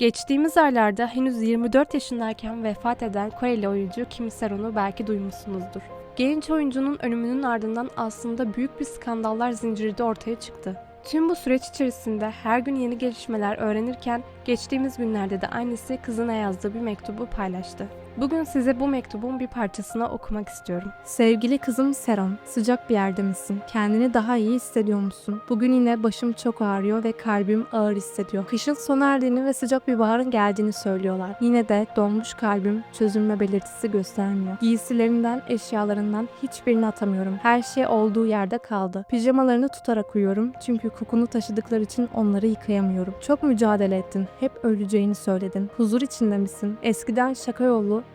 Geçtiğimiz aylarda henüz 24 yaşındayken vefat eden Koreli oyuncu Kim Seron'u belki duymuşsunuzdur. Genç oyuncunun ölümünün ardından aslında büyük bir skandallar zinciri de ortaya çıktı. Tüm bu süreç içerisinde her gün yeni gelişmeler öğrenirken geçtiğimiz günlerde de annesi kızına yazdığı bir mektubu paylaştı. Bugün size bu mektubun bir parçasını okumak istiyorum. Sevgili kızım Seron, sıcak bir yerde misin? Kendini daha iyi hissediyor musun? Bugün yine başım çok ağrıyor ve kalbim ağır hissediyor. Kışın sona erdiğini ve sıcak bir baharın geldiğini söylüyorlar. Yine de donmuş kalbim çözülme belirtisi göstermiyor. Giysilerinden, eşyalarından hiçbirini atamıyorum. Her şey olduğu yerde kaldı. Pijamalarını tutarak uyuyorum çünkü kokunu taşıdıkları için onları yıkayamıyorum. Çok mücadele ettin. Hep öleceğini söyledin. Huzur içinde misin? Eskiden şaka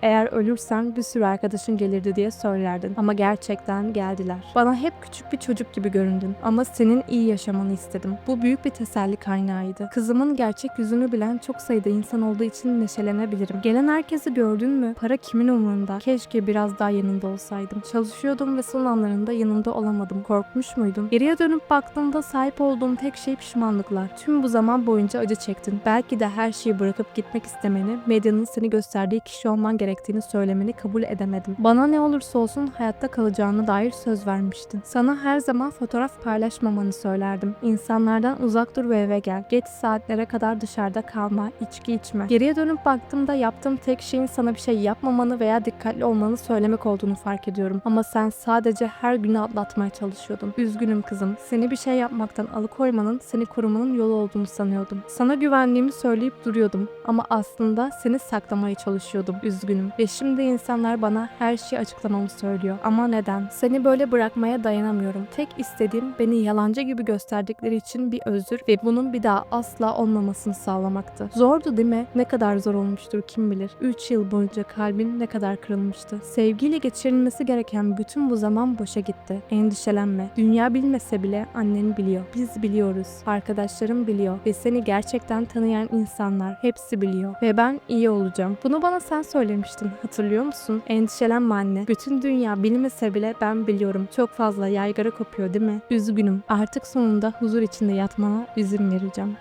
eğer ölürsen bir sürü arkadaşın gelirdi diye söylerdin. Ama gerçekten geldiler. Bana hep küçük bir çocuk gibi göründün. Ama senin iyi yaşamanı istedim. Bu büyük bir teselli kaynağıydı. Kızımın gerçek yüzünü bilen çok sayıda insan olduğu için neşelenebilirim. Gelen herkesi gördün mü? Para kimin umurunda? Keşke biraz daha yanında olsaydım. Çalışıyordum ve son anlarında yanında olamadım. Korkmuş muydun? Geriye dönüp baktığımda sahip olduğum tek şey pişmanlıklar. Tüm bu zaman boyunca acı çektin. Belki de her şeyi bırakıp gitmek istemeni, medyanın seni gösterdiği kişi olman gerektiğini söylemeni kabul edemedim. Bana ne olursa olsun hayatta kalacağına dair söz vermiştin. Sana her zaman fotoğraf paylaşmamanı söylerdim. İnsanlardan uzak dur ve eve gel. Geç saatlere kadar dışarıda kalma, içki içme. Geriye dönüp baktığımda yaptığım tek şeyin sana bir şey yapmamanı veya dikkatli olmanı söylemek olduğunu fark ediyorum. Ama sen sadece her günü atlatmaya çalışıyordun. Üzgünüm kızım. Seni bir şey yapmaktan alıkoymanın, seni korumanın yolu olduğunu sanıyordum. Sana güvendiğimi söyleyip duruyordum. Ama aslında seni saklamaya çalışıyordum. Üzgünüm. Ve şimdi insanlar bana her şeyi açıklamamı söylüyor. Ama neden? Seni böyle bırakmaya dayanamıyorum. Tek istediğim beni yalancı gibi gösterdikleri için bir özür ve bunun bir daha asla olmamasını sağlamaktı. Zordu değil mi? Ne kadar zor olmuştur kim bilir. 3 yıl boyunca kalbin ne kadar kırılmıştı. Sevgiyle geçirilmesi gereken bütün bu zaman boşa gitti. Endişelenme. Dünya bilmese bile annen biliyor. Biz biliyoruz. Arkadaşlarım biliyor. Ve seni gerçekten tanıyan insanlar hepsi biliyor. Ve ben iyi olacağım. Bunu bana sen söylemiştin. Hatırlıyor musun? Endişelenme anne. Bütün dünya bilmese bile ben biliyorum. Çok fazla yaygara kopuyor değil mi? Üzgünüm. Artık sonunda huzur içinde yatmana izin vereceğim.